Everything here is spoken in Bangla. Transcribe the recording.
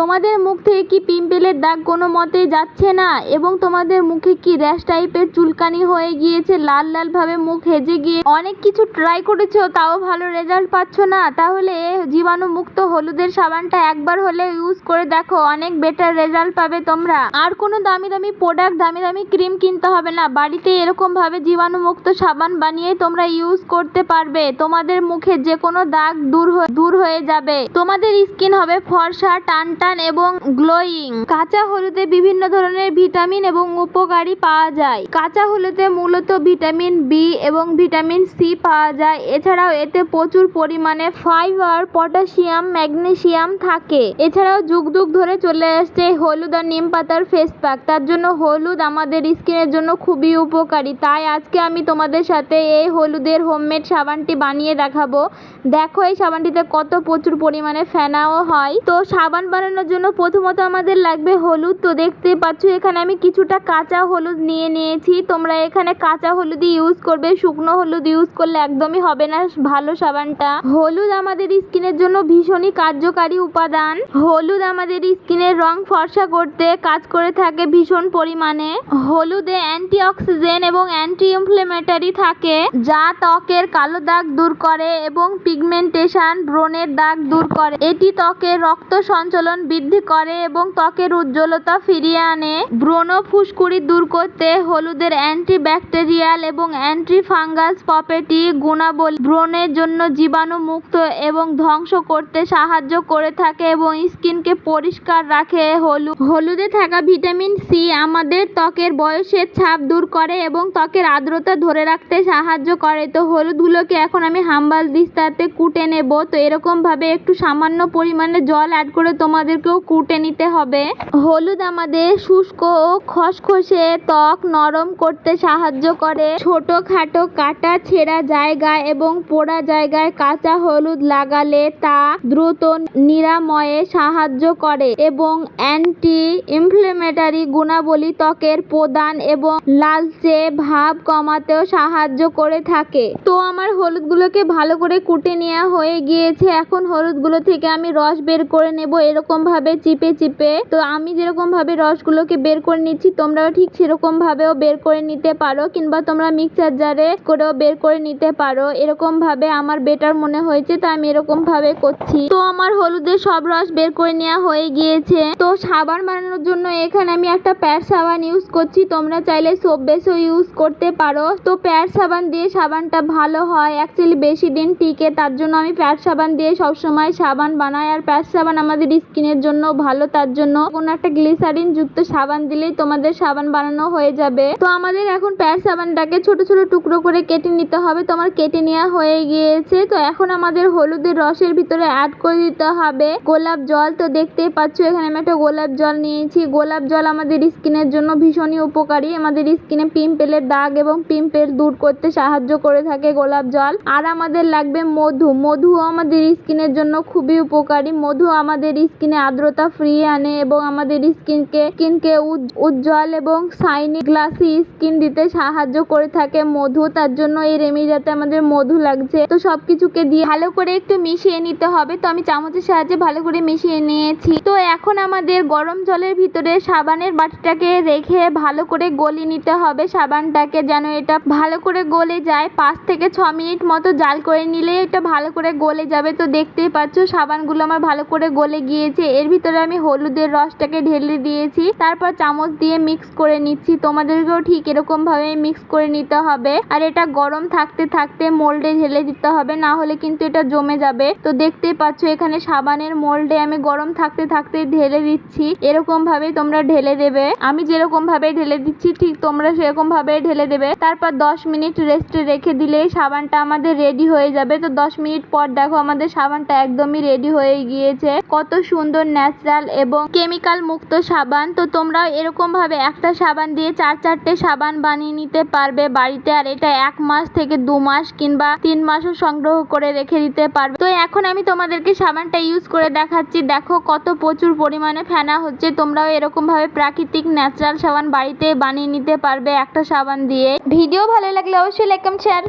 তোমাদের মুখ থেকে কি পিম্পলের দাগ কোনো মতেই যাচ্ছে না? এবং তোমাদের মুখে কি র্যাশ টাইপের চুলকানি হয়ে গিয়েছে? লাল লাল ভাবে মুখ হেজে গিয়ে অনেক কিছু ট্রাই করেছ, তাও ভালো রেজাল্ট পাচ্ছ না। তাহলে জীবাণু মুক্ত হলুদের সাবানটা একবার হলে ইউজ করে দেখো, অনেক বেটার রেজাল্ট পাবে তোমরা। আর কোনো দামি দামি প্রোডাক্ট দামি দামি ক্রিম কিনতে হবে না। বাড়িতে এরকম ভাবে জীবাণু মুক্ত সাবান বানিয়ে তোমরা ইউজ করতে পারবে। তোমাদের মুখে যে কোনো দাগ দূর দূর হয়ে যাবে। তোমাদের স্কিন হবে ফর্সা টান টান এবং গ্লোয়িং। কাঁচা হলুদে বিভিন্ন ধরনের ভিটামিন এবং উপকারী পাওয়া যায়। কাঁচা হলুদে মূলত ভিটামিন বি এবং ভিটামিন সি পাওয়া যায়। এছাড়াও এতে প্রচুর পরিমাণে ফাইবার, পটাশিয়াম ম্যাগনেসিয়াম থাকে। এছাড়াও যুগ যুগ ধরে চলে আসছে হলুদ আর নিম পাতার ফেস প্যাক তার জন্য হলুদ আমাদের স্কিনের জন্য খুবই উপকারী। তাই আজকে আমি তোমাদের সাথে এই হলুদের হোমমেড সাবানটি বানিয়ে দেখাবো। দেখো এই সাবানটিতে কত প্রচুর পরিমাণে ফেনাও হয়। তো সাবান বানানোর জন্য প্রথমত আমাদের লাগবে হলুদ। তো দেখতে পাচ্ছ, এখানে আমি কিছুটা কাঁচা হলুদ নিয়ে নিয়েছি। তোমরা এখানে কাঁচা হলুদই ইউজ করবে, শুকনো হলুদ ইউজ করলে একদমই হবে না ভালো সাবানটা। হলুদ আমাদের স্কিনের জন্য ভীষণই কার্যকারী উপাদান। হলুদ আমাদের স্কিনের রং ফর্সা করতে, কাজ করে থাকে ভীষণ পরিমাণে। হলুদে অ্যান্টি অক্সিজেন এবং অ্যান্টি ইনফ্লেমেটারি থাকে, যা ত্বকের কালো দাগ দূর করে এবং পিগমেন্টেশন ব্রণের দাগ দূর করে। এটি ত্বকের রক্ত সঞ্চালন বৃদ্ধি করে এবং ত্বকের উজ্জ্বলতা ফিরিয়ে আনে। ব্রণ ফুসকুড়ি দূর করতে হলুদের অ্যান্টি ব্যাকটেরিয়াল এবং অ্যান্টি ফাঙ্গাস প্রপার্টি গুণাবলী ব্রণের জন্য জীবাণু মুক্ত এবং ধ্বংস করতে সাহায্য করে থাকে এবং স্কিনকে পরিষ্কার রাখে। হলুদ হলুদে থাকা ভিটামিন সি আমাদের ত্বকের বয়সের ছাপ দূর করে এবং ত্বকের আর্দ্রতা ধরে রাখতে সাহায্য করে। তো হলুদগুলোকে এখন আমি হাম্বাল দিস্তাতে কুটে নেব। তো এরকম ভাবে একটু সামান্য পরিমাণে জল অ্যাড করে তোমাদেরকেও কুটে নিতে হবে। হলুদ আমাদের শুষ্ক ও খসখসে ত্বক নরম করতে সাহায্য করে। ছোট খাটো কাটা ছেঁড়া জায়গা এবং পোড়া জায়গায় কাঁচা হলুদ লাগালে তা দ্রুত নিরাময়ে সাহায্য করে এবং অ্যান্টি ইনফ্লেমেটারি গুণাবলী ত্বকের প্রদান এবং লালচে ভাব কমাতেও সাহায্য করে থাকে। তো আমার হলুদগুলোকে ভালো করে কুটে নেওয়া হয়ে গিয়েছে। এখন হলুদগুলো থেকে আমি রস বের করে নেব। এরকম ভাবে চিপে চিপে, তো আমি যেরকম ভাবে রসগুলোকে বের করে নিচ্ছি, তোমরাও ঠিক সেরকম ভাবেও বের করে নিতে পারো, কিংবা তোমরা মিক্সার জারে করেও বের করে নিতে পারো। এরকম ভাবে আমার বেটার মনে হয়েছে তো আমি এরকম ভাবে করছি। তো আমার হলুদের সব রস বের করে নেওয়া হয়ে গিয়েছে। তো সাবান বানানোর জন্য এখানে আমি একটা প্যাড সাবান ইউজ করছি, তোমরা চাইলে সোপ বেসও ইউজ করতে পারো। তো প্যাড সাবান দিয়ে সাবানটা ভালো হয়, অ্যাকচুয়ালি বেশি দিন টিকে, তার জন্য আমি প্যাড সাবান দিয়ে সবসময় সাবান বানাই, আর প্যাড সাবান আমাদের স্কিনের জন্য ভালো, তার জন্য কোনো একটা গ্লিসারিন যুক্ত সাবান দিলেই তোমাদের সাবান বানানো হয়ে যাবে। তো আমাদের এখন প্যাড সাবানটাকে ছোট ছোট টুকরো করে কেটে নিতে হবে। তো আমার কেটে নেওয়া হয়ে গিয়েছে। তো এখন আমাদের হলুদের রসের ভিতরে অ্যাড করে দিতে হবে। গোলাপ জল, তো দেখতেই পাচ্ছ এখানে আমি একটা গোলাপ জল নিয়েছি। গোলাপ জল আমাদের স্কিনের জন্য ভীষণই উপকারী। আমাদের স্কিনে পিম্পলের দাগ এবং পিম্পল দূর করতে সাহায্য করে থাকে গোলাপ জল। আর আমাদের লাগবে মধু। মধু আমাদের স্কিনের জন্য খুবই উপকারী। মধু আমাদের স্কিনে আর্দ্রতা ফ্রিয়ে আনে এবং আমাদের স্কিনকে স্কিনকে উজ্জ্বল এবং শাইনি গ্লাসি স্কিন দিতে সাহায্য করে থাকে মধু। তার জন্য এই রেমিডিটাতে আমাদের মধু লাগছে। তো সবকিছুকে দিয়ে ভালো করে একটু মিশিয়ে নিতে হবে। তো আমি চামচের সাহায্যে ভালো করে মিশিয়ে নিয়েছি। তো এখন আমাদের গরম জলের ভিতরে সাবানের বাটিটাকে রেখে ভালো করে গলিয়ে নিতে হবে। সাবানটাকে যেন এটা ভালো করে গলে যায়। পাঁচ থেকে ছ মিনিট মতো জাল করে নিলে এটা ভালো করে গলে যাবে। তো দেখতেই পাচ্ছ, সাবানগুলো আমার ভালো করে গলে গিয়েছে। এর ভিতরে আমি হলুদের রসটাকে ঢেলে দিয়েছি। তারপর চামচ দিয়ে মিক্স করে নিচ্ছি। তোমাদেরকেও ঠিক এরকম ভাবে মিক্স করে নিতে হবে। আর এটা গরম থাকতে থাকতে মোল্ডে ঢেলে দিতে হবে। না হলে কিন্তু এটা জমে যাবে। তো দেখতেই পাচ্ছ, এখানে সাবানের মোল্ডে আমি গরম থাকতে থাকতে ঢেলে দিচ্ছি। এরকম ভাবে তোমরা ঢেলে দেবে। আমি যেরকম ভাবে ঢেলে দিচ্ছি, ঠিক তোমরা সেরকম ভাবে ঢেলে দেবে। তারপর দশ মিনিট রেস্টে রেখে দিলেই সাবানটা আমাদের রেডি হয়ে যাবে। তো দশ মিনিট পর দেখো, আমাদের সাবানটা একদমই রেডি হয়ে গিয়েছে। কত সুন্দর ন্যাচারাল এবং কেমিক্যাল মুক্ত সাবান। তো তোমরাও এরকম ভাবে একটা সাবান দিয়ে চার চারটে সাবান বানিয়ে নিতে পারবে বাড়িতে। আর এটা এক মাস থেকে দু মাস কিংবা তিন মাসও সংগ্রহ করে রেখে দিতে পারবে। তো এখন আমি তোমাদেরকে সাবানটা ইউজ করে দেখাচ্ছি। দেখো কত প্রচুর পরিমাণে ফেনা হচ্ছে। তোমরাও এরকম ভাবে প্রাকৃতিক, ন্যাচারাল সাবান বাড়িতে বানিয়ে নিতে পারবে একটা সাবান দিয়ে। ভিডিও ভালো লাগলে অবশ্যই লাইক শেয়ার